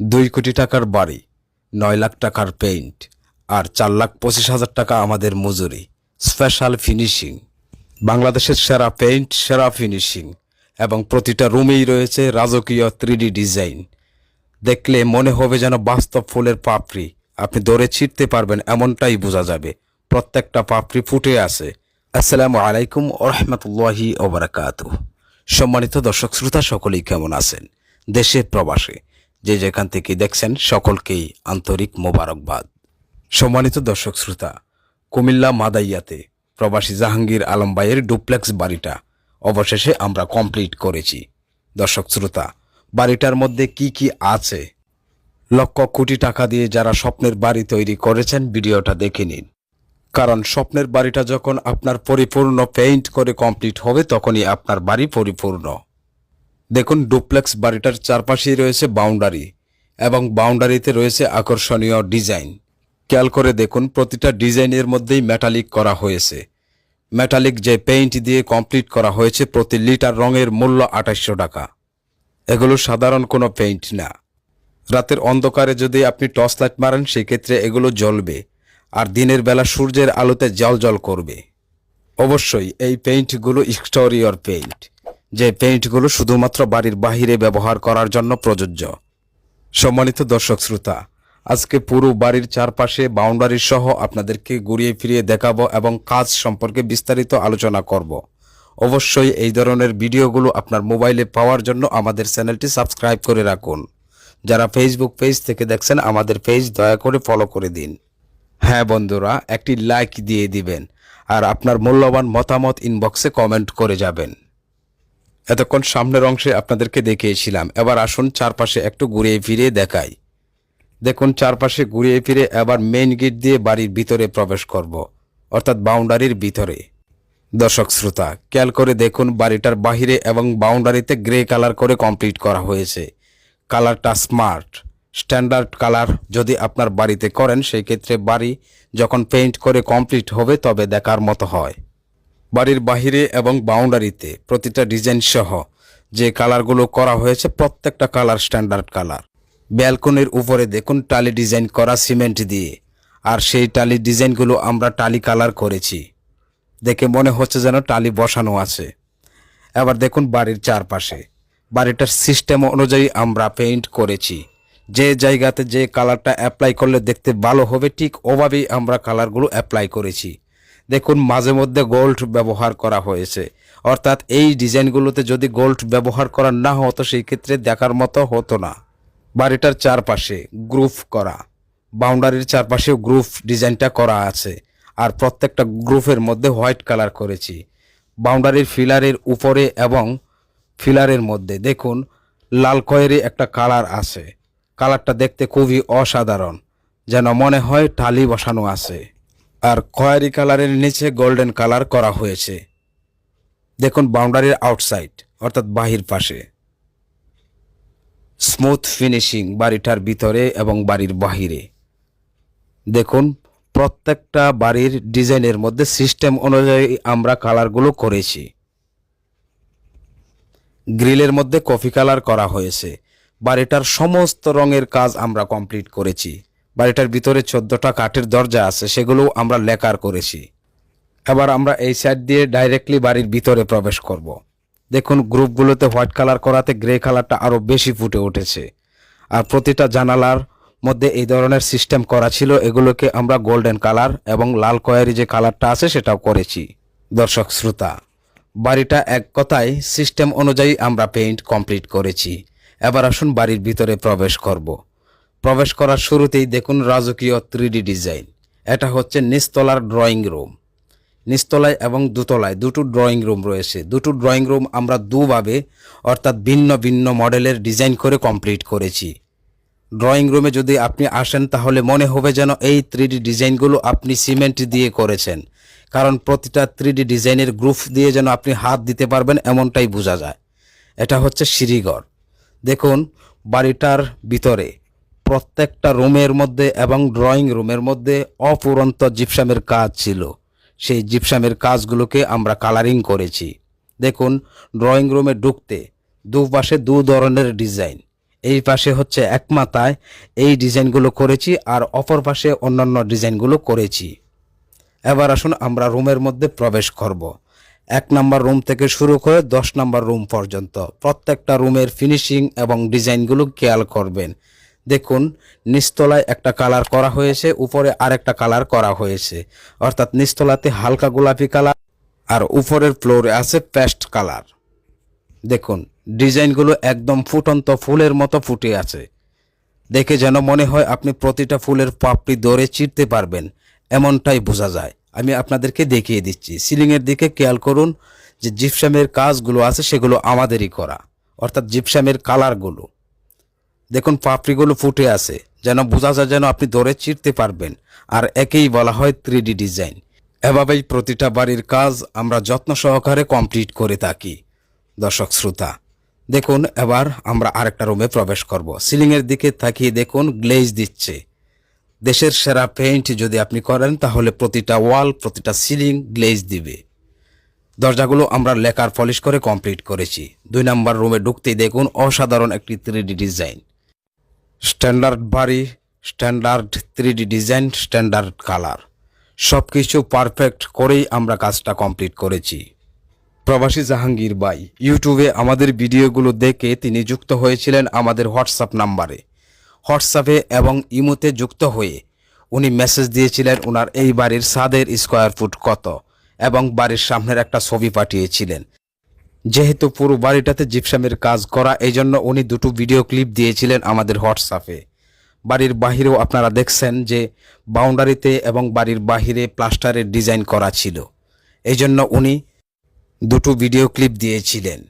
দুই কোটি টাকার বাড়ি, নয় লাখ টাকার পেইন্ট আর চার লাখ পঁচিশ হাজার টাকা আমাদের মজুরি। স্পেশাল ফিনিশিং বাংলাদেশের সেরা পেইন্ট সেরা ফিনিশিং এবং প্রতিটা রুমেই রয়েছে রাজকীয় থ্রিডি ডিজাইন দেখলে মনে হবে যেন বাস্তব ফুলের পাপড়ি। আপনি দৌড়ে ছিটতে পারবেন, এমনটাই বোঝা যাবে। প্রত্যেকটা পাপড়ি ফুটে আছে আসসালামু আলাইকুম ওরহমতুল্লাহি ওবরাকাত সম্মানিত দর্শক, শ্রোতা সকলেই কেমন আছেন? দেশে প্রবাসে। যে যেখান থেকে দেখছেন সকলকেই আন্তরিক মোবারকবাদ। সম্মানিত দর্শক শ্রোতা, কুমিল্লা মাদাইয়াতে প্রবাসী জাহাঙ্গীর আলম ভাইয়ের ডুপ্লেক্স বাড়িটা অবশেষে আমরা কমপ্লিট করেছি। দর্শক শ্রোতা, বাড়িটার মধ্যে কি কি আছে? লক্ষ কোটি টাকা দিয়ে যারা স্বপ্নের বাড়ি তৈরি করেছেন, ভিডিওটা দেখে নিন। কারণ স্বপ্নের বাড়িটা যখন আপনার পরিপূর্ণ, পেইন্ট করে কমপ্লিট হবে, তখনই আপনার বাড়ি পরিপূর্ণ। দেখুন, ডুপ্লেক্স বাড়িটার চারপাশেই রয়েছে বাউন্ডারি এবং বাউন্ডারিতে রয়েছে আকর্ষণীয় ডিজাইন। খেয়াল করে দেখুন, প্রতিটা ডিজাইনের মধ্যেই মেটালিক করা হয়েছে। মেটালিক যে পেইন্ট দিয়ে কমপ্লিট করা হয়েছে প্রতি লিটার রঙের মূল্য আঠাশশো টাকা। এগুলো সাধারণ কোনো পেইন্ট না। রাতের অন্ধকারে যদি আপনি টর্চ লাইট মারেন, সেক্ষেত্রে এগুলো জ্বলবে আর দিনের বেলা সূর্যের আলোতে জল জল করবে। অবশ্যই এই পেইন্টগুলো এক্সটেরিয়র পেইন্ট যে পেইন্টগুলো শুধুমাত্র বাড়ির বাহিরে ব্যবহার করার জন্য প্রযোজ্য। সম্মানিত দর্শক শ্রোতা, আজকে পুরো বাড়ির চারপাশে বাউন্ডারি সহ আপনাদেরকে ঘুরিয়ে ফিরিয়ে দেখাবো এবং কাজ সম্পর্কে বিস্তারিত আলোচনা করব। অবশ্যই এই ধরনের ভিডিওগুলো আপনার মোবাইলে পাওয়ার জন্য আমাদের চ্যানেলটি সাবস্ক্রাইব করে রাখুন। যারা ফেসবুক পেজ থেকে দেখছেন, আমাদের পেজ দয়া করে ফলো করে দিন। হ্যাঁ বন্ধুরা, একটি লাইক দিয়ে দিবেন আর আপনার মূল্যবান মতামত ইনবক্সে কমেন্ট করে যাবেন। এতক্ষণ সামনের অংশে আপনাদেরকে দেখিয়েছিলাম। এবার আসুন চারপাশে একটু ঘুরিয়ে ফিরিয়ে দেখাই। দেখুন, চারপাশে ঘুরিয়ে ফিরে এবার মেইন গেট দিয়ে বাড়ির ভিতরে প্রবেশ করব, অর্থাৎ বাউন্ডারির ভিতরে। দর্শক, শ্রোতা, খেয়াল করে দেখুন, বাড়িটার বাহিরে এবং বাউন্ডারিতে গ্রে কালার করে কমপ্লিট করা হয়েছে। কালারটা স্মার্ট স্ট্যান্ডার্ড কালার যদি আপনার বাড়িতে করেন, সেই ক্ষেত্রে বাড়ি যখন পেইন্ট করে কমপ্লিট হবে, তবে দেখার মতো হয়। বাড়ির বাহিরে এবং বাউন্ডারিতে প্রতিটা ডিজাইন সহ যে কালারগুলো করা হয়েছে প্রত্যেকটা কালার স্ট্যান্ডার্ড কালার। ব্যালকনির উপরে দেখুন টালি ডিজাইন করা সিমেন্ট দিয়ে। আর সেই টালি ডিজাইনগুলো আমরা টালি কালার করেছি। দেখে মনে হচ্ছে যেন টালি বসানো আছে। এবার দেখুন বাড়ির চারপাশে। বাড়িটার সিস্টেম অনুযায়ী আমরা পেইন্ট করেছি। যে জায়গাতে যে কালারটা অ্যাপ্লাই করলে দেখতে ভালো হবে, ঠিক ওভাবেই আমরা কালারগুলো অ্যাপ্লাই করেছি। দেখুন, মাঝে মধ্যে গোল্ড ব্যবহার করা হয়েছে। অর্থাৎ এই ডিজাইনগুলোতে যদি গোল্ড ব্যবহার করা না হতো, সেই ক্ষেত্রে দেখার মতো হতো না। বাড়িটার চারপাশে গ্রুপ করা বাউন্ডারির চারপাশেও গ্রুপ ডিজাইনটা করা আছে। আর প্রত্যেকটা গ্রুপের মধ্যে হোয়াইট কালার করেছি। বাউন্ডারির ফিলারের উপরে এবং ফিলারের মধ্যে। দেখুন, লাল খয়েরি একটা কালার আছে। কালারটা দেখতে খুবই অসাধারণ। যেন মনে হয়, টালি বসানো আছে। আর খয়েরি কালারের নিচে গোল্ডেন কালার করা হয়েছে। দেখুন বাউন্ডারির আউটসাইড, অর্থাৎ বাহির পাশে। স্মুথ ফিনিশিং বাড়িটার ভিতরে এবং বাড়ির বাহিরে। দেখুন প্রত্যেকটা বাড়ির ডিজাইনের মধ্যে সিস্টেম অনুযায়ী আমরা কালারগুলো করেছি। গ্রিলের মধ্যে কফি কালার করা হয়েছে। বাড়িটার সমস্ত রঙের কাজ আমরা কমপ্লিট করেছি। বাড়িটার ভিতরে চোদ্দটা কাঠের দরজা আছে, সেগুলো আমরা লেকার করেছি। এবার আমরা এই সাইড দিয়ে ডাইরেক্টলি বাড়ির ভিতরে প্রবেশ করব। দেখুন, গ্রুপগুলোতে হোয়াইট কালার করাতে গ্রে কালারটা আরও বেশি ফুটে উঠেছে। আর প্রতিটা জানালার মধ্যে এই ধরনের সিস্টেম করা ছিল, এগুলোকে আমরা গোল্ডেন কালার এবং লাল কয়ারি যে কালারটা আছে, সেটাও করেছি। দর্শক, শ্রোতা, বাড়িটা এক কথায় সিস্টেম অনুযায়ী আমরা পেইন্ট কমপ্লিট করেছি। এবার আসুন বাড়ির ভিতরে প্রবেশ করব। প্রবেশ করার শুরুতেই দেখুন রাজকীয় থ্রিডি ডিজাইন এটা হচ্ছে নিচতলার ড্রয়িং রুম নিচতলায় এবং দুতলায় দুটো ড্রয়িং রুম রয়েছে। দুটো ড্রয়িং রুম আমরা দুভাবে, অর্থাৎ ভিন্ন ভিন্ন মডেলের ডিজাইন করে কমপ্লিট করেছি। ড্রয়িং রুমে যদি আপনি আসেন, তাহলে মনে হবে যেন এই থ্রিডি ডিজাইনগুলো আপনি সিমেন্ট দিয়ে করেছেন। কারণ প্রতিটা থ্রিডি ডিজাইনের গ্রুপ দিয়ে যেন আপনি হাত দিতে পারবেন, এমনটাই বোঝা যায়। এটা হচ্ছে সিঁড়িঘর। দেখুন, বাড়িটার ভিতরে প্রত্যেকটা রুমের মধ্যে এবং ড্রয়িং রুমের মধ্যে অপুরন্ত জিপসামের কাজ ছিল। সেই জিপসামের কাজগুলোকে আমরা কালারিং করেছি। দেখুন, ড্রয়িং রুমে ঢুকতে দুপাশে দু ধরনের ডিজাইন। এই পাশে হচ্ছে এক মাথায় এই ডিজাইনগুলো করেছি আর অপর পাশে অন্যান্য ডিজাইনগুলো করেছি। এবার আসুন আমরা রুমের মধ্যে প্রবেশ করব। এক নাম্বার রুম থেকে শুরু করে দশ নাম্বার রুম পর্যন্ত প্রত্যেকটা রুমের ফিনিশিং এবং ডিজাইনগুলো খেয়াল করবেন। দেখুন নিচতলায় একটা কালার করা হয়েছে, উপরে আরেকটা কালার করা হয়েছে। অর্থাৎ নিচতলাতে হালকা গোলাপি কালার আর উপরের ফ্লোরে আছে পেস্ট কালার দেখুন ডিজাইনগুলো একদম ফুটন্ত ফুলের মতো ফুটে আছে। দেখে যেন মনে হয় আপনি প্রতিটা ফুলের পাপড়ি দৌড়ে চিরতে পারবেন, এমনটাই বোঝা যায়। আমি আপনাদেরকে দেখিয়ে দিচ্ছি। সিলিংয়ের দিকে খেয়াল করুন যে জিপসামের কাজগুলো আছে, সেগুলো আমাদেরই করা। অর্থাৎ জিপসামের কালারগুলো দেখুন পাপড়িগুলো ফুটে আছে, যেন বোঝা যায় যেন আপনি দৌড়ে চিরতে পারবেন। আর একেই বলা হয় থ্রি ডিজাইন। এভাবেই প্রতিটা বাড়ির কাজ আমরা যত্ন সহকারে কমপ্লিট করে থাকি। দর্শক শ্রোতা, দেখুন এবার আমরা আরেকটা রুমে প্রবেশ করব। সিলিংয়ের দিকে তাকিয়ে দেখুন গ্লেজ দিচ্ছে। দেশের সেরা পেইন্ট যদি আপনি করেন, তাহলে প্রতিটা ওয়াল, প্রতিটা সিলিং গ্লেজ দিবে। দরজাগুলো আমরা লেকার পলিশ করে কমপ্লিট করেছি। দুই নাম্বার রুমে ঢুকতেই দেখুন অসাধারণ একটি থ্রি ডিজাইন। স্ট্যান্ডার্ড বাড়ি, standard three design, standard colour. সব কিছু পারফেক্ট করেই আমরা কাজটা কমপ্লিট করেছি। প্রবাসী জাহাঙ্গীর বাই ইউটিউবে আমাদের ভিডিওগুলো দেখে তিনি যুক্ত হয়েছিলেন আমাদের হোয়াটসঅ্যাপ নাম্বারে। হোয়াটসঅ্যাপে এবং ইমোতে যুক্ত হয়ে উনি মেসেজ দিয়েছিলেন ওনার এই বাড়ির সাদের স্কোয়ার ফুট কত এবং বাড়ির সামনের একটা ছবি পাঠিয়েছিলেন। যেহেতু পুরো বাড়িটাতে জিপসামের কাজ করা এই জন্য উনি দুটো ভিডিও ক্লিপ দিয়েছিলেন আমাদের হোয়াটসঅ্যাপে বাড়ির বাহিরেও আপনারা দেখছেন যে বাউন্ডারিতে এবং বাড়ির বাহিরে প্লাস্টারের ডিজাইন করা ছিল। এই জন্য উনি দুটো ভিডিও ক্লিপ দিয়েছিলেন।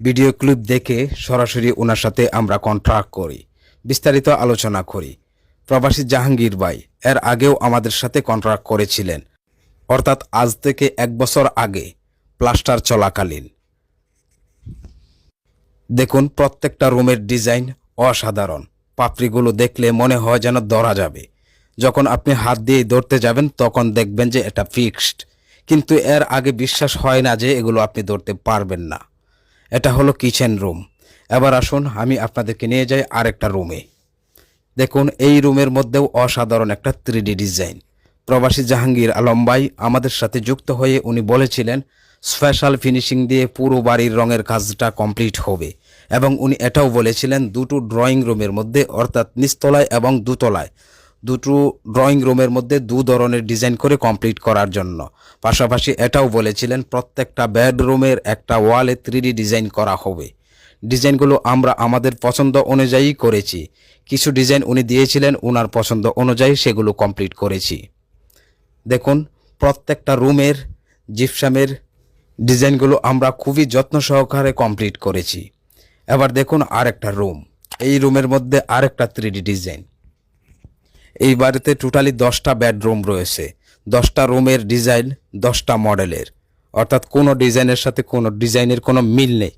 ভিডিও ক্লিপ দেখে সরাসরি ওনার সাথে আমরা কন্ট্রাক্ট করি, বিস্তারিত আলোচনা করি। প্রবাসী জাহাঙ্গীর ভাই, এর আগেও আমাদের সাথে কন্ট্রাক্ট করেছিলেন। অর্থাৎ আজ থেকে এক বছর আগে প্লাস্টার চলাকালীন। দেখুন, প্রত্যেকটা রুমের ডিজাইন অসাধারণ। পাপড়িগুলো দেখলে মনে হয় যেন ধরা যাবে। যখন আপনি হাত দিয়ে ধরতে যাবেন, তখন দেখবেন যে এটা ফিক্সড কিন্তু এর আগে বিশ্বাস হয় না যে এগুলো আপনি ধরতে পারবেন না। এটা হলো কিচেন রুম এবার আসুন, আমি আপনাদেরকে নিয়ে যাই আরেকটা রুমে। দেখুন, এই রুমের মধ্যেও অসাধারণ একটা থ্রি ডিজাইন প্রবাসী জাহাঙ্গীর আলম ভাই আমাদের সাথে যুক্ত হয়ে উনি বলেছিলেন স্পেশাল ফিনিশিং দিয়ে পুরো বাড়ির রঙের কাজটা কমপ্লিট হবে। এবং উনি এটাও বলেছিলেন, দুটো ড্রয়িং রুমের মধ্যে, অর্থাৎ নিচতলায় এবং দুতলায়, দুটো ড্রয়িং রুমের মধ্যে দু ধরনের ডিজাইন করে কমপ্লিট করার জন্য। পাশাপাশি এটাও বলেছিলেন, প্রত্যেকটা বেডরুমের একটা ওয়ালে থ্রি ডিজাইন করা হবে। ডিজাইনগুলো আমরা আমাদের পছন্দ অনুযায়ী করেছি। কিছু ডিজাইন উনি দিয়েছিলেন ওনার পছন্দ অনুযায়ী সেগুলো কমপ্লিট করেছি। দেখুন, প্রত্যেকটা রুমের জিপসামের ডিজাইনগুলো আমরা খুবই যত্ন সহকারে কমপ্লিট করেছি। এবার দেখুন আরেকটা রুম। এই রুমের মধ্যে আরেকটা থ্রি ডিজাইন। এই বাড়িতে টোটালি দশটা বেডরুম রয়েছে। দশটা রুমের ডিজাইন, দশটা মডেলের অর্থাৎ কোনো ডিজাইনের সাথে কোনো ডিজাইনের কোনো মিল নেই।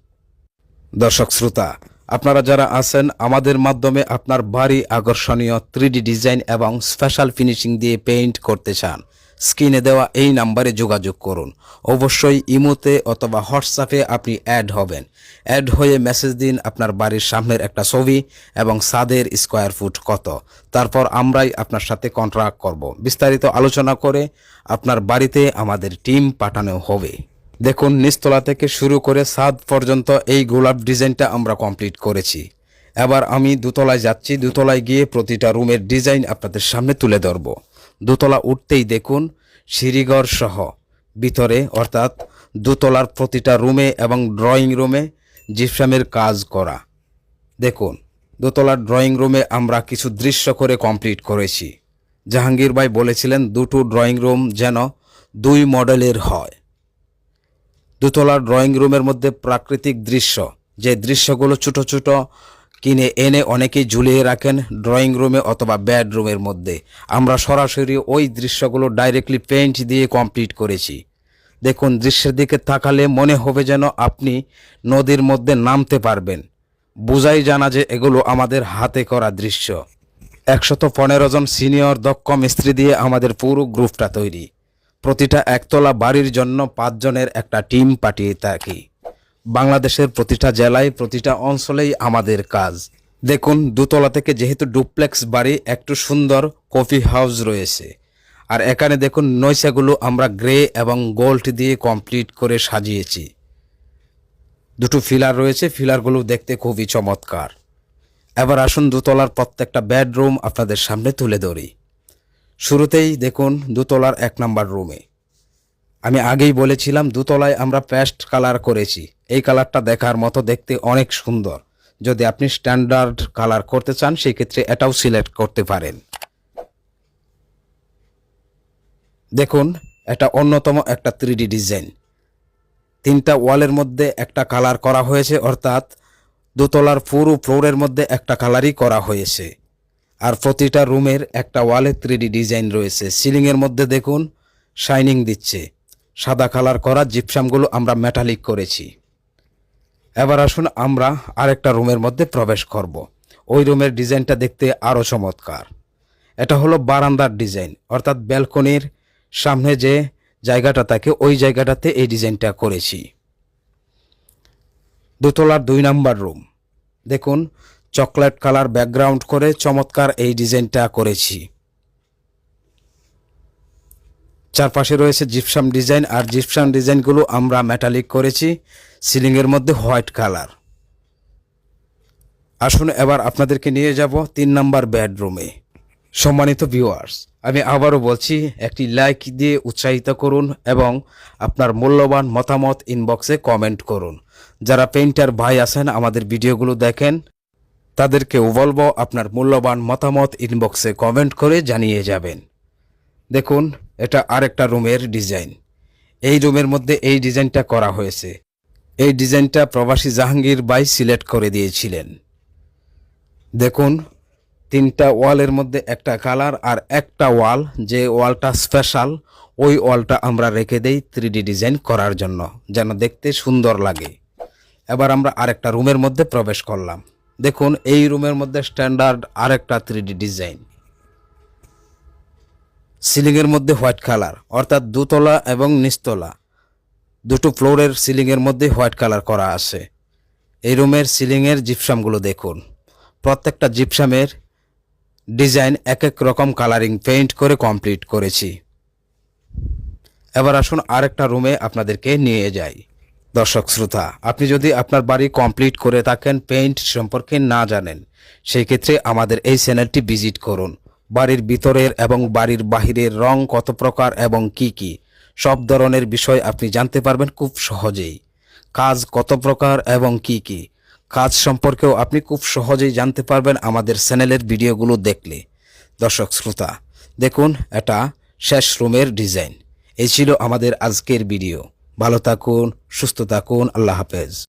দর্শক, শ্রোতা, আপনারা যারা আছেন, আমাদের মাধ্যমে আপনার বাড়ি আকর্ষণীয় থ্রি ডিজাইন এবং স্পেশাল ফিনিশিং দিয়ে পেইন্ট করতে চান স্ক্রিনে দেওয়া এই নাম্বারে যোগাযোগ করুন। অবশ্যই ইমোতে অথবা হোয়াটসঅ্যাপে আপনি অ্যাড হবেন। অ্যাড হয়ে মেসেজ দিন আপনার বাড়ির সামনের একটা ছবি এবং সাদের স্কোয়ার ফুট কত। তারপর আমরাই আপনার সাথে কন্ট্রাক্ট করব। বিস্তারিত আলোচনা করে আপনার বাড়িতে আমাদের টিম পাঠানো হবে। দেখুন, নিচতলা থেকে শুরু করে ছাদ পর্যন্ত এই গোলাপ ডিজাইনটা আমরা কমপ্লিট করেছি। এবার আমি দুতলায় যাচ্ছি। দুতলায় গিয়ে প্রতিটা রুমের ডিজাইন আপনাদের সামনে তুলে ধরব। দুতলা উঠতেই দেখুন সিঁড়িঘর সহ। ভিতরে, অর্থাৎ দোতলার প্রতিটা রুমে এবং ড্রয়িং রুমে জিপসামের কাজ করা। দেখুন, দোতলার ড্রয়িং রুমে আমরা কিছু দৃশ্য করে কমপ্লিট করেছি। জাহাঙ্গীর ভাই বলেছিলেন, দুটো ড্রয়িং রুম যেন দুই মডেলের হয়। দোতলার ড্রয়িং রুমের মধ্যে প্রাকৃতিক দৃশ্য, যে দৃশ্যগুলো ছোট ছোট কিনে এনে অনেকেই ঝুলিয়ে রাখেন ড্রয়িং রুমে অথবা বেডরুমের মধ্যে। আমরা সরাসরি ওই দৃশ্যগুলো ডাইরেক্টলি পেইন্ট দিয়ে কমপ্লিট করেছি। দেখুন, দৃশ্যের দিকে তাকালে মনে হবে যেন আপনি নদীর মধ্যে নামতে পারবেন। বুঝাই জানা যে এগুলো আমাদের হাতে করা দৃশ্য। একশত পনেরো জন সিনিয়র দক্ষ মিস্ত্রি দিয়ে আমাদের পুরো গ্রুপটা তৈরি। প্রতিটা একতলা বাড়ির জন্য পাঁচজনের একটা টিম পাঠিয়ে থাকি। বাংলাদেশের প্রতিটা জেলায়, প্রতিটা অঞ্চলেই আমাদের কাজ। দেখুন, দুতলা থেকে যেহেতু ডুপ্লেক্স বাড়ি, একটু সুন্দর কফি হাউস রয়েছে। আর এখানে দেখুন, নৈশাগুলো আমরা গ্রে এবং গোল্ড দিয়ে কমপ্লিট করে সাজিয়েছি। দুটো ফিলার রয়েছে, ফিলারগুলো দেখতে খুবই চমৎকার। এবার আসুন দোতলার প্রত্যেকটা বেডরুম আপনাদের সামনে তুলে ধরি। শুরুতেই দেখুন, দোতলার এক নাম্বার রুমে। আমি আগেই বলেছিলাম, দুতলায় আমরা পেস্ট কালার করেছি। এই কালারটা দেখার মতো দেখতে অনেক সুন্দর। যদি আপনি স্ট্যান্ডার্ড কালার করতে চান, সেই ক্ষেত্রে এটাও সিলেক্ট করতে পারেন। দেখুন, এটা অন্যতম একটা থ্রি ডিজাইন। তিনটা ওয়ালের মধ্যে একটা কালার করা হয়েছে, অর্থাৎ দোতলার পুরো ফ্লোরের মধ্যে একটা কালারই করা হয়েছে। আর প্রতিটা রুমের একটা ওয়ালে থ্রি ডিজাইন রয়েছে। সিলিংয়ের মধ্যে দেখুন, শাইনিং দিচ্ছে। সাদা কালার করা জিপসামগুলো আমরা মেটালিক করেছি। এবার আসুন আমরা আরেকটা রুমের মধ্যে প্রবেশ করব। ওই রুমের ডিজাইনটা দেখতে আরও চমৎকার। এটা হলো বারান্দার ডিজাইন, অর্থাৎ ব্যালকনির সামনে যে জায়গাটা থাকে, ওই জায়গাটাতে এই ডিজাইনটা করেছি। দোতলার দুই নাম্বার রুম, দেখুন, চকলেট কালার ব্যাকগ্রাউন্ড করে চমৎকার এই ডিজাইনটা করেছি। চারপাশে রয়েছে জিপসাম ডিজাইন আর জিপসাম ডিজাইনগুলো আমরা মেটালিক করেছি সিলিংয়ের মধ্যে হোয়াইট কালার আসুন এবার আপনাদেরকে নিয়ে যাব তিন নাম্বার বেডরুমে সম্মানিত ভিউয়ার্স আমি আবারও বলছি, একটি লাইক দিয়ে উৎসাহিত করুন এবং আপনার মূল্যবান মতামত ইনবক্সে কমেন্ট করুন। যারা পেইন্টার ভাই আছেন, আমাদের ভিডিওগুলো দেখেন তাদেরকেও বলব আপনার মূল্যবান মতামত ইনবক্সে কমেন্ট করে জানিয়ে যাবেন। দেখুন এটা আরেকটা রুমের ডিজাইন। এই রুমের মধ্যে এই ডিজাইনটা করা হয়েছে। এই ডিজাইনটা প্রবাসী জাহাঙ্গীর বাই সিলেক্ট করে দিয়েছিলেন। দেখুন, তিনটা ওয়ালের মধ্যে একটা কালার আর একটা ওয়াল, যে ওয়ালটা স্পেশাল, ওই ওয়ালটা আমরা রেখে দেই থ্রি ডিজাইন করার জন্য, যেন দেখতে সুন্দর লাগে। এবার আমরা আরেকটা রুমের মধ্যে প্রবেশ করলাম। দেখুন, এই রুমের মধ্যে স্ট্যান্ডার্ড আরেকটা থ্রি ডিজাইন। সিলিংয়ের মধ্যে হোয়াইট কালার, অর্থাৎ দুতলা এবং নিচতলা। দুটো ফ্লোরের সিলিংয়ের মধ্যে হোয়াইট কালার করা আছে। এই রুমের সিলিংয়ের জিপসামগুলো দেখুন। প্রত্যেকটা জিপসামের ডিজাইন এক এক রকম কালারিং পেইন্ট করে কমপ্লিট করেছি। এবার আসুন আরেকটা রুমে আপনাদেরকে নিয়ে যাই। দর্শক, শ্রোতা, আপনি যদি আপনার বাড়ি কমপ্লিট করে থাকেন, পেইন্ট সম্পর্কে না জানেন, সেই ক্ষেত্রে আমাদের এই চ্যানেলটি ভিজিট করুন। বাড়ির ভিতরের এবং বাড়ির বাহিরের রং কত প্রকার এবং কি কি? সব ধরনের বিষয় আপনি জানতে পারবেন খুব সহজেই। কাজ কত প্রকার এবং কি কি? কাজ সম্পর্কেও আপনি খুব সহজেই জানতে পারবেন আমাদের চ্যানেলের ভিডিওগুলো দেখলে। দর্শক, শ্রোতা, দেখুন এটা শেষ রুমের ডিজাইন। এই ছিল আমাদের আজকের ভিডিও। ভালো থাকুন, সুস্থ থাকুন, আল্লাহ হাফেজ।